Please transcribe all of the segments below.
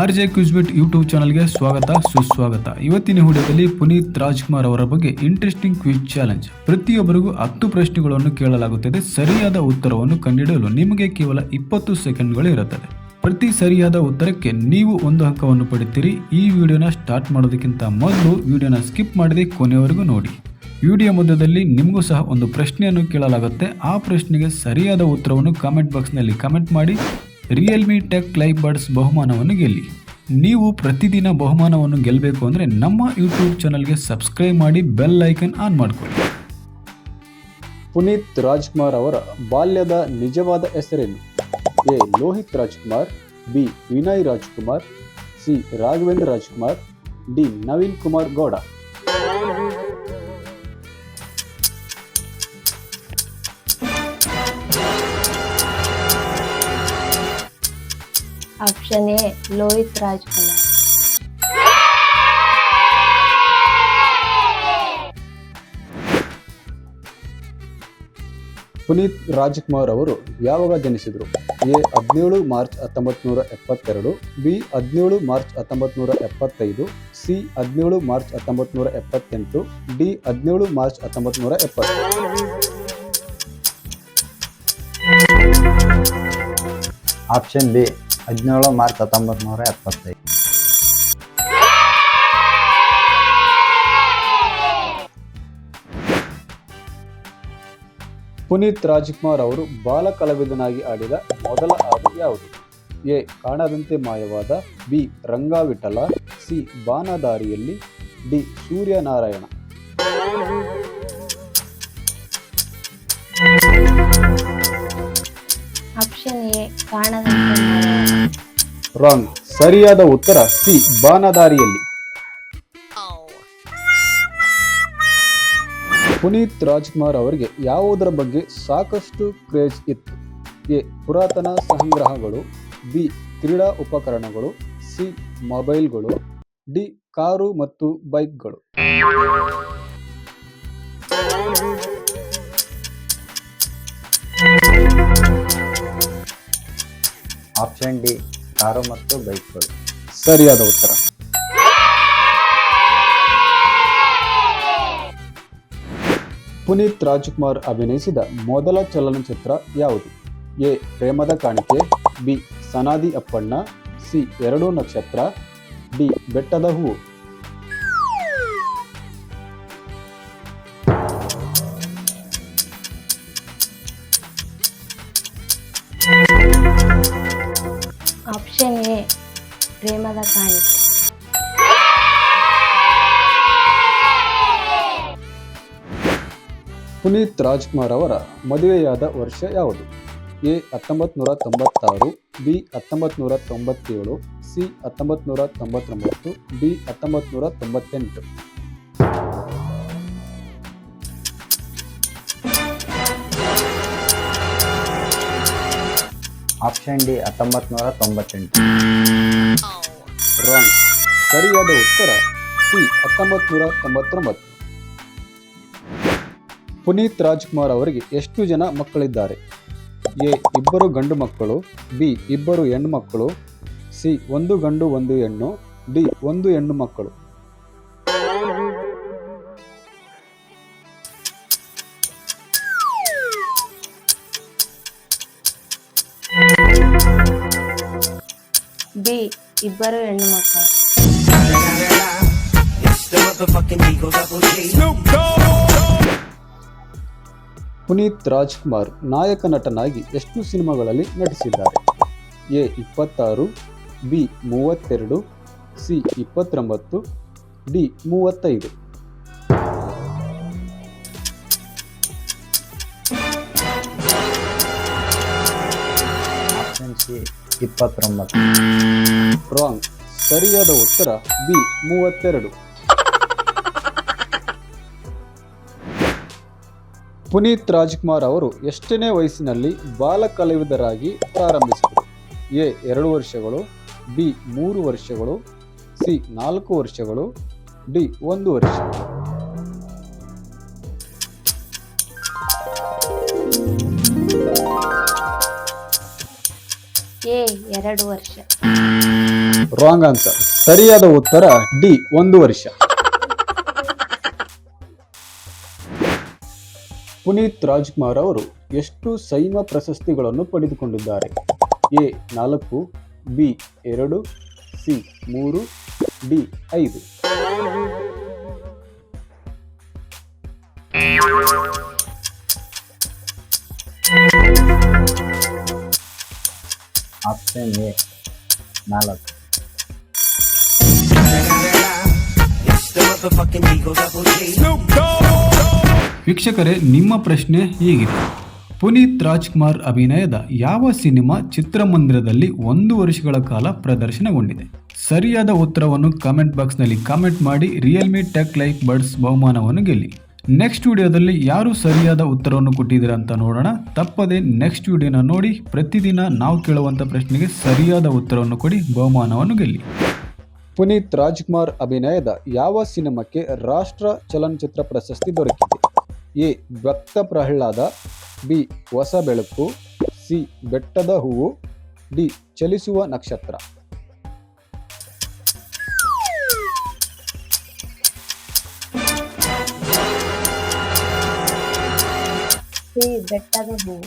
R J ಕ್ಯೂಸ್ಬಿಟ್ YouTube ಚಾನಲ್ಗೆ ಸ್ವಾಗತ, ಸುಸ್ವಾಗತ. ಇವತ್ತಿನ ವಿಡಿಯೋದಲ್ಲಿ ಪುನೀತ್ ರಾಜ್ಕುಮಾರ್ ಅವರ ಬಗ್ಗೆ ಇಂಟ್ರೆಸ್ಟಿಂಗ್ ಕ್ವಿಜ್ ಚಾಲೆಂಜ್. ಪ್ರತಿಯೊಬ್ಬರಿಗೂ ಹತ್ತು ಪ್ರಶ್ನೆಗಳನ್ನು ಕೇಳಲಾಗುತ್ತದೆ. ಸರಿಯಾದ ಉತ್ತರವನ್ನು ಕಂಡುಹಿಡಿಯಲು ನಿಮಗೆ ಕೇವಲ ಇಪ್ಪತ್ತು ಸೆಕೆಂಡ್ಗಳು ಇರುತ್ತದೆ. ಪ್ರತಿ ಸರಿಯಾದ ಉತ್ತರಕ್ಕೆ ನೀವು ಒಂದು ಅಂಕವನ್ನು ಪಡಿತೀರಿ ಈ ವಿಡಿಯೋನ ಸ್ಟಾರ್ಟ್ ಮಾಡೋದಕ್ಕಿಂತ ಮೊದಲು ವಿಡಿಯೋನ ಸ್ಕಿಪ್ ಮಾಡದೆ ಕೊನೆಯವರೆಗೂ ನೋಡಿ. ವಿಡಿಯೋ ಮಧ್ಯದಲ್ಲಿ ನಿಮಗೂ ಸಹ ಒಂದು ಪ್ರಶ್ನೆಯನ್ನು ಕೇಳಲಾಗುತ್ತೆ. ಆ ಪ್ರಶ್ನೆಗೆ ಸರಿಯಾದ ಉತ್ತರವನ್ನು ಕಾಮೆಂಟ್ ಬಾಕ್ಸ್ನಲ್ಲಿ ಕಮೆಂಟ್ ಮಾಡಿ. ರಿಯಲ್ಮಿ ಟೆಕ್ ಲೈಫ್ ಬರ್ಡ್ಸ್ ಬಹುಮಾನವನ್ನು ಗೆಲ್ಲಿ. ನೀವು ಪ್ರತಿದಿನ ಬಹುಮಾನವನ್ನು ಗೆಲ್ಲಬೇಕು ಅಂದರೆ ನಮ್ಮ ಯೂಟ್ಯೂಬ್ ಚಾನಲ್ಗೆ ಸಬ್ಸ್ಕ್ರೈಬ್ ಮಾಡಿ ಬೆಲ್ ಐಕನ್ ಆನ್ ಮಾಡಿಕೊಳ್ಳಿ. ಪುನೀತ್ ರಾಜ್ಕುಮಾರ್ ಅವರ ಬಾಲ್ಯದ ನಿಜವಾದ ಹೆಸರೇನು? A. Lohith Rajkumar, B. Vinay Rajkumar, C. Raghavendra Rajkumar, D. Naveen Kumar Gowda. A Lohith Rajkumar Puneeth Rajkumar ಅವರು ಯಾವಾಗ ಜನಿಸಿದರು? ಎ ಹದಿನೇಳು ಮಾರ್ಚ್ ಹತ್ತೊಂಬತ್ತು ನೂರ ಎಪ್ಪತ್ತೆರಡು ಬಿ ಹದಿನೇಳು ಮಾರ್ಚ್ ಹತ್ತೊಂಬತ್ತು ನೂರ ಎಪ್ಪತ್ತೈದು ಸಿ ಹದಿನೇಳು ಮಾರ್ಚ್ ಹತ್ತೊಂಬತ್ತು ನೂರ ಎಪ್ಪತ್ತೆಂಟು ಡಿ ಹದಿನೇಳು ಮಾರ್ಚ್ ಹತ್ತೊಂಬತ್ತು ನೂರ ಎಪ್ಪತ್ತು. Option B. ಹದಿನೇಳು ಮಾರ್ಚ್ ಹತ್ತೊಂಬತ್ತು ನೂರ ಎಪ್ಪತ್ತೈದು. ಪುನೀತ್ ರಾಜ್ಕುಮಾರ್ ಅವರು ಬಾಲ ಕಲಾವಿದನಾಗಿ ಆಡಿದ ಮೊದಲ ಹಾಡು ಯಾವುದು? ಎ. ಕಾಣದಂತೆ ಮಾಯವಾದ, B. Rangavittala, C. ಬಾನದಾರಿಯಲ್ಲಿ, D. Suryanarayana. Option A. Wrong ಸರಿಯಾದ ಉತ್ತರ ಸಿ, ಬಾನದಾರಿಯಲ್ಲಿ. ಪುನೀತ್ ರಾಜ್ಕುಮಾರ್ ಅವರಿಗೆ ಯಾವುದರ ಬಗ್ಗೆ ಸಾಕಷ್ಟು ಕ್ರೇಜ್ ಇತ್ತು? ಎ, ಪುರಾತನ ಸಂಗ್ರಹಗಳು, ಬಿ, ಕ್ರೀಡಾ ಉಪಕರಣಗಳು, ಸಿ, ಮೊಬೈಲ್ಗಳು, ಡಿ, ಕಾರು ಮತ್ತು ಬೈಕ್ಗಳು. ಆಪ್ಷನ್ ಡಿ ಕಾರು ಮತ್ತು ಬೈಕ್ಗಳು. ಸರಿಯಾದ ಉತ್ತರ. ಪುನೀತ್ ರಾಜ್ಕುಮಾರ್ ಅಭಿನಯಿಸಿದ ಮೊದಲ ಚಲನಚಿತ್ರ ಯಾವುದು? ಎ. ಪ್ರೇಮದ ಕಾಣಿಕೆ, ಬಿ. ಸನಾದಿ ಅಪ್ಪಣ್ಣ, ಸಿ. ಎರಡು ನಕ್ಷತ್ರ, ಡಿ. ಬೆಟ್ಟದ ಹೂವು. ಪ್ರೇಮದ ಕಾಣಿಕೆ ಪುನೀತ್ ರಾಜ್ಕುಮಾರ್ ಅವರ ಮದುವೆಯಾದ ವರ್ಷ ಯಾವುದು? ಎ ಹತ್ತೊಂಬತ್ತು ನೂರ ತೊಂಬತ್ತಾರು ಬಿ ಹತ್ತೊಂಬತ್ತು ನೂರ ತೊಂಬತ್ತೇಳು ಸಿ ಹತ್ತೊಂಬತ್ತು ನೂರ ತೊಂಬತ್ತೊಂಬತ್ತು ಡಿ ಹತ್ತೊಂಬತ್ತು ನೂರ ತೊಂಬತ್ತೆಂಟು. ಆಪ್ಷನ್ ಡಿ ಹತ್ತೊಂಬತ್ತು ನೂರ ತೊಂಬತ್ತೆಂಟು ರಾಂಗ್ ಸರಿಯಾದ ಉತ್ತರ ಸಿ ಹತ್ತೊಂಬತ್ತು ನೂರ ತೊಂಬತ್ತೊಂಬತ್ತು ಪುನೀತ್ ರಾಜ್ಕುಮಾರ್ ಅವರಿಗೆ ಎಷ್ಟು ಜನ ಮಕ್ಕಳಿದ್ದಾರೆ? ಎ, ಇಬ್ಬರು ಗಂಡು ಮಕ್ಕಳು, ಬಿ, ಇಬ್ಬರು ಹೆಣ್ಣು ಮಕ್ಕಳು, ಸಿ, ಒಂದು ಗಂಡು, ಒಂದು ಹೆಣ್ಣು, ಡಿ, ಒಂದು ಹೆಣ್ಣು ಮಕ್ಕಳು. ಬಿ ಇಬ್ಬರು ಹೆಣ್ಣು ಮಕ್ಕಳು. ಪುನೀತ್ ರಾಜ್ಕುಮಾರ್ ನಾಯಕ ನಟನಾಗಿ ಎಷ್ಟು ಸಿನಿಮಾಗಳಲ್ಲಿ ನಟಿಸಿದ್ದಾರೆ? ಎ ಇಪ್ಪತ್ತಾರು ಬಿ ಮೂವತ್ತೆರಡು ಸಿ ಇಪ್ಪತ್ತೊಂಬತ್ತು ಡಿ ಮೂವತ್ತೈದು. Option C. ಇಪ್ಪತ್ತೊಂಬತ್ತು. ರಾಂಗ್ ಸರಿಯಾದ ಉತ್ತರ ಬಿ ಮೂವತ್ತೆರಡು. ಪುನೀತ್ ರಾಜ್ಕುಮಾರ್ ಅವರು ಎಷ್ಟನೇ ವಯಸ್ಸಿನಲ್ಲಿ ಬಾಲ ಪ್ರಾರಂಭಿಸಿದರು? ಎ, ಎರಡು ವರ್ಷಗಳು, ಬಿ, ಮೂರು ವರ್ಷಗಳು, ಸಿ, ನಾಲ್ಕು ವರ್ಷಗಳು, ಡಿ, ಒಂದು ವರ್ಷ. ಎರಡು ವರ್ಷ. ರಾಂಗ್ ಆನ್ಸರ್ ಸರಿಯಾದ ಉತ್ತರ ಡಿ, ಒಂದು ವರ್ಷ. ಪುನೀತ್ ರಾಜ್ಕುಮಾರ್ ಅವರು ಎಷ್ಟು ಸೈಮ ಪ್ರಶಸ್ತಿಗಳನ್ನು ಪಡೆದುಕೊಂಡಿದ್ದಾರೆ? ಎ, ನಾಲ್ಕು, ಬಿ, ಎರಡು, ಸಿ, ಮೂರು, ಡಿ, ಐದು. ಆಪ್ಷನ್ ಎ ನಾಲ್ಕು. ವೀಕ್ಷಕರೇ, ನಿಮ್ಮ ಪ್ರಶ್ನೆ ಹೀಗಿದೆ. ಪುನೀತ್ ರಾಜ್ಕುಮಾರ್ ಅಭಿನಯದ ಯಾವ ಸಿನಿಮಾ ಚಿತ್ರಮಂದಿರದಲ್ಲಿ ಒಂದು ವರ್ಷಗಳ ಕಾಲ ಪ್ರದರ್ಶನಗೊಂಡಿದೆ? ಸರಿಯಾದ ಉತ್ತರವನ್ನು ಕಾಮೆಂಟ್ ಬಾಕ್ಸ್ನಲ್ಲಿ ಕಾಮೆಂಟ್ ಮಾಡಿ ರಿಯಲ್ಮಿ ಟೆಕ್ ಲೈಕ್ ಬರ್ಡ್ಸ್ ಬಹುಮಾನವನ್ನು ಗೆಲ್ಲಿ. ನೆಕ್ಸ್ಟ್ ವಿಡಿಯೋದಲ್ಲಿ ಯಾರು ಸರಿಯಾದ ಉತ್ತರವನ್ನು ಕೊಟ್ಟಿದ್ದೀರಾ ಅಂತ ನೋಡೋಣ. ತಪ್ಪದೆ ನೆಕ್ಸ್ಟ್ ವಿಡಿಯೋನ ನೋಡಿ, ಪ್ರತಿದಿನ ನಾವು ಕೇಳುವಂಥ ಪ್ರಶ್ನೆಗೆ ಸರಿಯಾದ ಉತ್ತರವನ್ನು ಕೊಡಿ, ಬಹುಮಾನವನ್ನು ಗೆಲ್ಲಿ. ಪುನೀತ್ ರಾಜ್ಕುಮಾರ್ ಅಭಿನಯದ ಯಾವ ಸಿನಿಮಾಕ್ಕೆ ರಾಷ್ಟ್ರ ಚಲನಚಿತ್ರ ಪ್ರಶಸ್ತಿ ದೊರಕಿದೆ? ಎ ಭಕ್ತ ಪ್ರಹ್ಲಾದ, ಬಿ, ಹೊಸ ಬೆಳಕು, ಸಿ, ಬೆಟ್ಟದ ಹೂವು, ಡಿ, ಚಲಿಸುವ ನಕ್ಷತ್ರ. ಸಿ ಬೆಟ್ಟದ ಹೂವು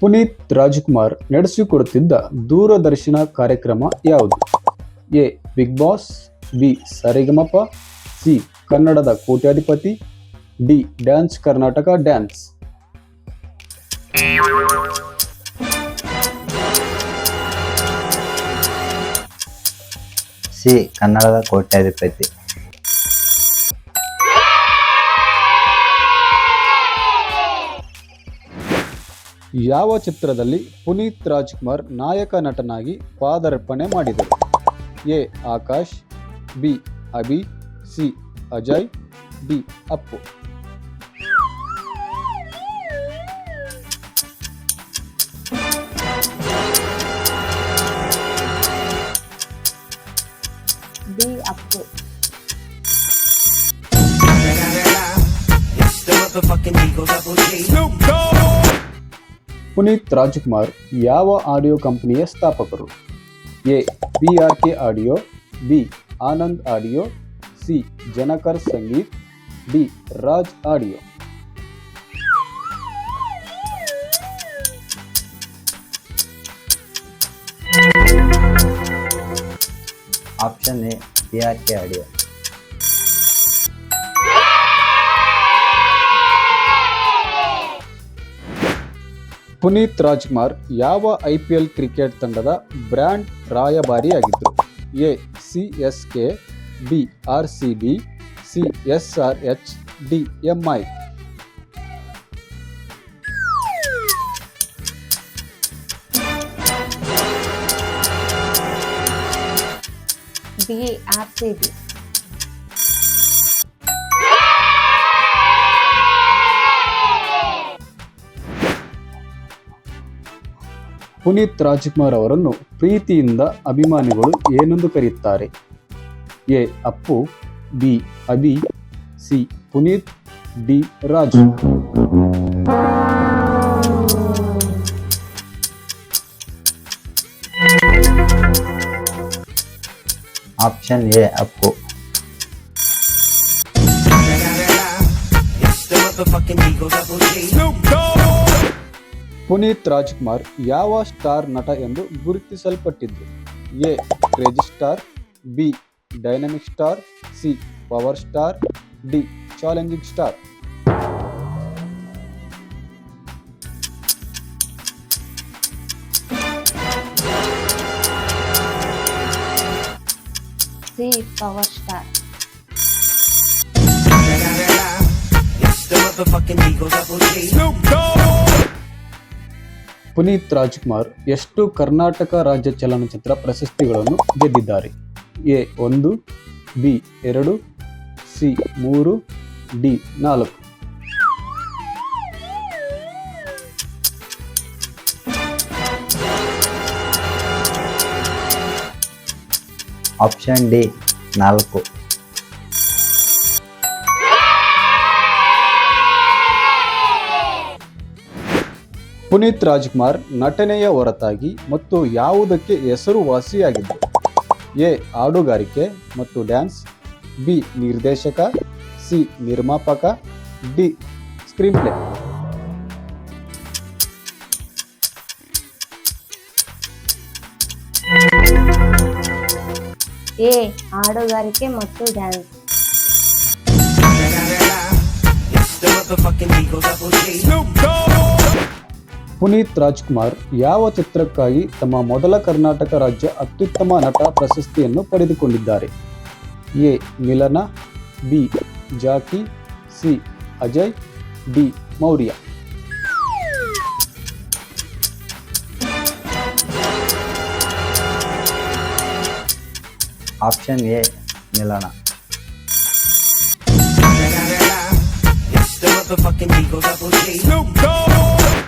ಪುನೀತ್ ರಾಜ್ಕುಮಾರ್ ನಡೆಸಿಕೊಡುತ್ತಿದ್ದ ದೂರದರ್ಶನ ಕಾರ್ಯಕ್ರಮ ಯಾವುದು? A. Bigg Boss, B. Sarigamapa, C. ಕನ್ನಡದ Kotyadhipati, D. Dance Karnataka dance. C ಕನ್ನಡದ ಕೋಟ್ಯಾಧಿಪತಿ ಯಾವ ಚಿತ್ರದಲ್ಲಿ ಪುನೀತ್ ರಾಜ್ಕುಮಾರ್ ನಾಯಕ ನಟನಾಗಿ ಪಾದಾರ್ಪಣೆ ಮಾಡಿದರು? A. Akash, B. Abhi, C. Ajay, D. Appu. D Appu Puneeth Rajkumar ಯಾವ ಆಡಿಯೋ ಕಂಪನಿಯ ಸ್ಥಾಪಕರು A P R K audio B Anand audio C Jhankar Sangeet D Raj audio option A R audio Puneeth Rajkumar ಯಾವ I P L cricket ತಂಡದ brand ರಾಯಭಾರಿಯಾಗಿದ್ದರು A, C S K, B, R C B, C S R H, D, M I. B R C Puneeth Rajkumar ಅವರನ್ನು ಪ್ರೀತಿಯಿಂದ ಅಭಿಮಾನಿಗಳು ಏನೆಂದು ಕರೆಯುತ್ತಾರೆ? A. Appu, B. Abhi, C. Puneeth, D. Raj. Option A, Appu. Puneeth Rajkumar ಯಾವ star ನಟ ಎಂದು ಗುರುತಿಸಲ್ಪಟ್ಟಿದ್ದು? A, crazy star, B, dynamic star, C, power star, D, challenging star. C power star Puneeth Rajkumar ಎಷ್ಟು ಕರ್ನಾಟಕ ರಾಜ್ಯ ಚಲನಚಿತ್ರ ಪ್ರಶಸ್ತಿಗಳನ್ನು ಗೆದ್ದಿದ್ದಾರೆ? A ಒಂದು, B ಎರಡು, ಸಿ ಮೂರು, ಡಿ ನಾಲ್ಕು. ಆಪ್ಷನ್ ಡಿ ನಾಲ್ಕು. ಪುನೀತ್ ರಾಜ್ಕುಮಾರ್ ನಟನೆಯ ಹೊರತಾಗಿ ಮತ್ತು ಯಾವುದಕ್ಕೆ ಹೆಸರುವಾಸಿಯಾಗಿದ್ದರು ಎ, ಹಾಡುಗಾರಿಕೆ ಮತ್ತು ಡ್ಯಾನ್ಸ್, ಬಿ, ನಿರ್ದೇಶಕ, ಸಿ, ನಿರ್ಮಾಪಕ, ಡಿ ಸ್ಕ್ರೀನ್ ಎ ಹಾಡುಗಾರಿಕೆ ಮತ್ತು ಡ್ಯಾನ್ಸ್ ಪುನೀತ್ ರಾಜ್ಕುಮಾರ್ ಯಾವ ಚಿತ್ರಕ್ಕಾಗಿ ತಮ್ಮ ಮೊದಲ ಕರ್ನಾಟಕ ರಾಜ್ಯ ಅತ್ಯುತ್ತಮ ನಟ ಪ್ರಶಸ್ತಿಯನ್ನು ಪಡೆದುಕೊಂಡಿದ್ದಾರೆ? A, Milana, B, Jackie, C, Ajay, D, Mourya. Option A నిలానా Snoop Dogg